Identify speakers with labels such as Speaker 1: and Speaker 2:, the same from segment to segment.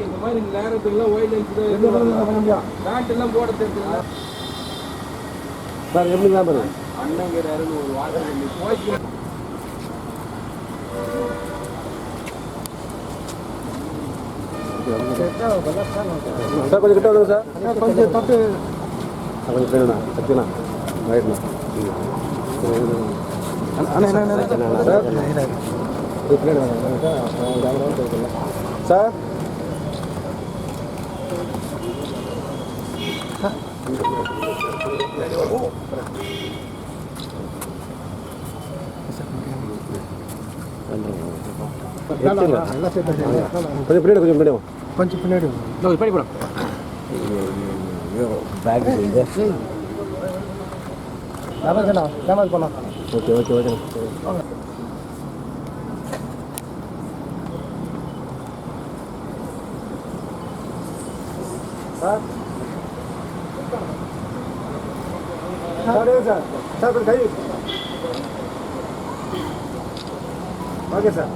Speaker 1: இந்த மாதிரி நேரத்துக்குலாம் white lines pant எல்லாம் போட தெரிஞ்சு
Speaker 2: சார் எப்படி தான் பாருங்க
Speaker 1: அண்ணங்கிறாருன்னு ஒரு வார்த்தை
Speaker 2: சார் கொஞ்சம் கிட்ட வந்துங்க சார். கொஞ்சம் தட்டு. கொஞ்சம் சத்தியண்ணா ரைட்ண்ணா சார் கொஞ்சம் பின்னாடி கொஞ்சம் பின்னாடி கொஞ்சம் பின்னாடி பின்னாடி போட back okay okay okay sir sir. Sir கை ஓகே சார்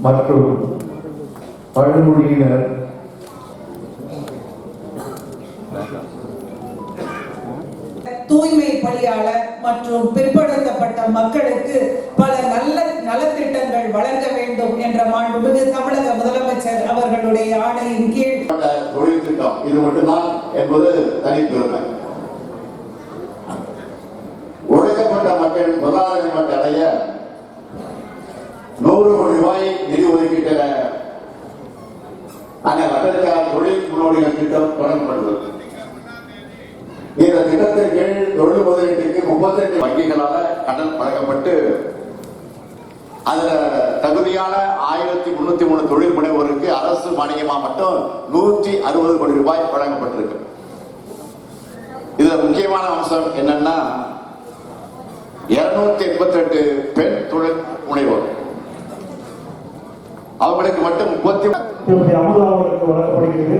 Speaker 3: மற்றும்
Speaker 4: பழமொழியினர் பணியாளர் மற்றும் பிற்படுத்தப்பட்ட மக்களுக்கு பல நல்ல நலத்திட்டங்கள் வழங்க வேண்டும் என்ற மாண்புமிகு தமிழக முதலமைச்சர் அவர்களுடைய ஆணையின் கீழ்.
Speaker 5: தொழில் திட்டம் இது மட்டும்தான் என்பது தனிப்பெருமை ஒடுக்கப்பட்ட மக்கள் பொருளாதார மேம்பாட்டை அடைய நூறு கோடி ரூபாய் நிதி ஒதுக்கீட்டில் அந்த வட்டக்கார தொழில் முன்னோடிகள் திட்டம் தொடங்கப்படுகிறது இந்த திட்டத்தின் கீழ் தொழில் முதலீட்டுக்கு முப்பத்தெட்டு வங்கிகளால் கடன் வழங்கப்பட்டு அதுல தகுதியான ஆயிரத்தி முன்னூத்தி மூணு தொழில் முனைவோருக்கு அரசு மானியமா மட்டும் நூற்றி அறுபது கோடி ரூபாய் வழங்கப்பட்டிருக்கு. இதுல முக்கியமான அம்சம் என்னன்னா இருநூத்தி எண்பத்தி ரெண்டு பெண் தொழில் முனைவோர். அவங்களுக்கு மட்டும் முப்பத்தி
Speaker 6: திருமதி அமுதா அவர்களுக்கு வழங்கப்படுகிறது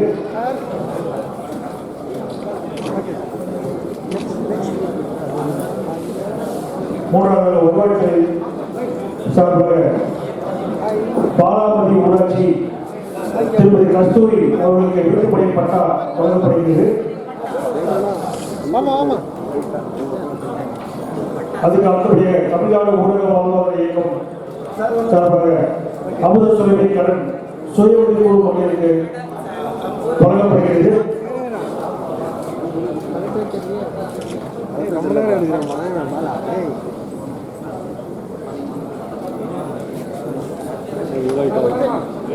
Speaker 6: மூன்றாவது ஊராட்சி சார்பாக பாலாபதி ஊராட்சி திருமதி கஸ்தூரி அவர்களுக்கு விருதுப்படை பட்டா வழங்கப்படுகிறது. அதுக்கு அவருடைய தமிழ்நாடு ஊரக வாழ்வாதார இயக்கம் சார்பாக அமுத சுரபி கடன் சுய உதவிக்குழு மக்களுக்கு வழங்கப்படுகிறது.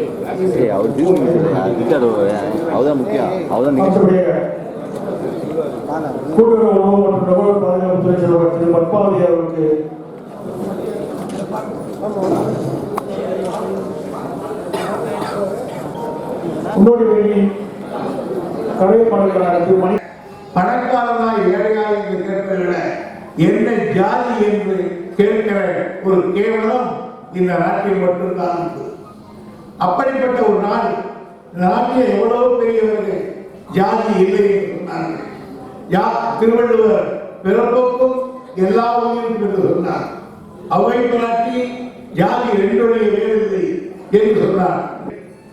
Speaker 7: ஏய் அவர் இருக்காரு அவதான் முக்கியம். அவதான்
Speaker 6: கூட்டுறவு உணவு மற்றும் நுகர்வோர் பாதுகாப்புத்துறை செயலாளர் திரு பத்மாவதி அவர்களுக்கு முன்னோடி திரு மணி
Speaker 3: பணக்காரனா ஏழையா என்று கேட்பதில்ல என்ன ஜாதி என்று கேட்கிற ஒரு கேவலம் இந்த நாட்டில் மட்டும்தான். அப்படிப்பட்ட ஒரு நாடு நாட்டில் எவ்வளவு பெரியவர்கள் ஜாதி இல்லை என்று சொன்னார்கள். யா திருவள்ளுவர் பிறப்புக்கும் எல்லா உயிரும் என்று சொன்னார் அவை பிராட்டி ஜாதி ரெண்டுடைய வேறில்லை என்று சொன்னார்.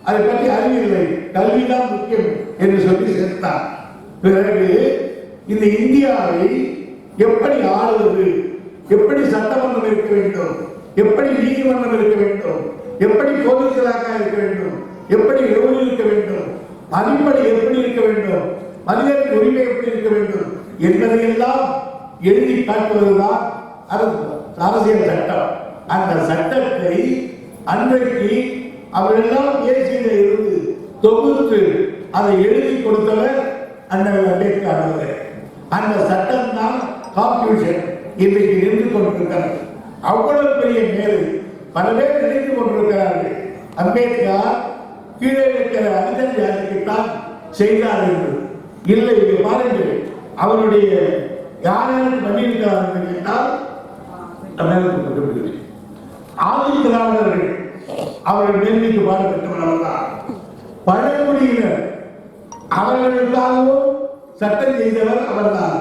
Speaker 3: அதை பற்றி அறிவில்லை. கல்விதான் முக்கியம் என்று சொல்லி சேர்த்தார். பிறகு இந்த இந்தியாவை எப்படி ஆளுவது? எப்படி சட்டமன்றம் இருக்க வேண்டும்? எப்படி நீதிமன்றம் இருக்க வேண்டும்? எப்படி போலீஸ் இருக்க வேண்டும்? எப்படி ரெவன்யூ இருக்க வேண்டும்? அடிப்படை எப்படி இருக்க வேண்டும்? மனிதனின் உரிமை எப்படி இருக்க வேண்டும்? என்பதையெல்லாம் எழுதி காட்டுவதுதான் அரசியல் சட்டம். அந்த சட்டத்தை அன்றைக்கு அவரெல்லாம் பேசியதில் இருந்து தொகுத்து அதை எழுதி கொடுத்தவர் அண்ணல் அம்பேத்கர் அவர்கள். அந்த சட்டம் தான் கான்ஸ்டியூஷன் இன்றைக்கு நின்று கொண்டிருக்கிறது. அவ்வளவு பெரிய மேல் பல பேர் நினைத்துக் கொண்டிருக்கிறார்கள். அம்பேத்கர் கீழே இருக்கிற அனிதன் ஜாதிக்குத்தான் செய்தார் என்று. இல்லை இங்கே பாருங்கள். அவருடைய யாரும் பண்ணியிருக்கிறார் என்று கேட்டால் தமிழகத்துக்கு ஆதி திராவிடர்கள் அவர்கள் மேன்மைக்கு பாடுபட்டவர் அவர்தான் பழங்குடியினர் அவர்களுக்காகவும் சட்டம் செய்தவர் அவர்தான்.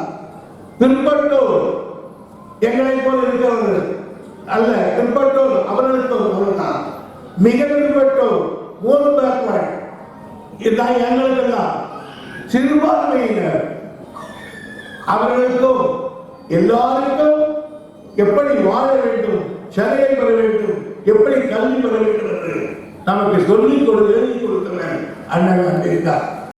Speaker 3: பிற்பட்டோர் எங்களை போல இருக்கிறவர்கள். அல்ல பிற்பட்டோர் அவர்களுக்கும் அவர்தான் மிக பிற்பட்டோர் மூணு பேக்வர்ட் இதான் எங்களுக்கெல்லாம் சிறுபான்மையினர். அவர்களுக்கும் எல்லாருக்கும் எப்படி வாழ வேண்டும் சலுகை பெற வேண்டும் எப்படி கல்வி பெற வேண்டும் என்று நமக்கு சொல்லிக் கொடு எழுதி கொடுத்தவன் அண்ணன் அம்பேத்கர்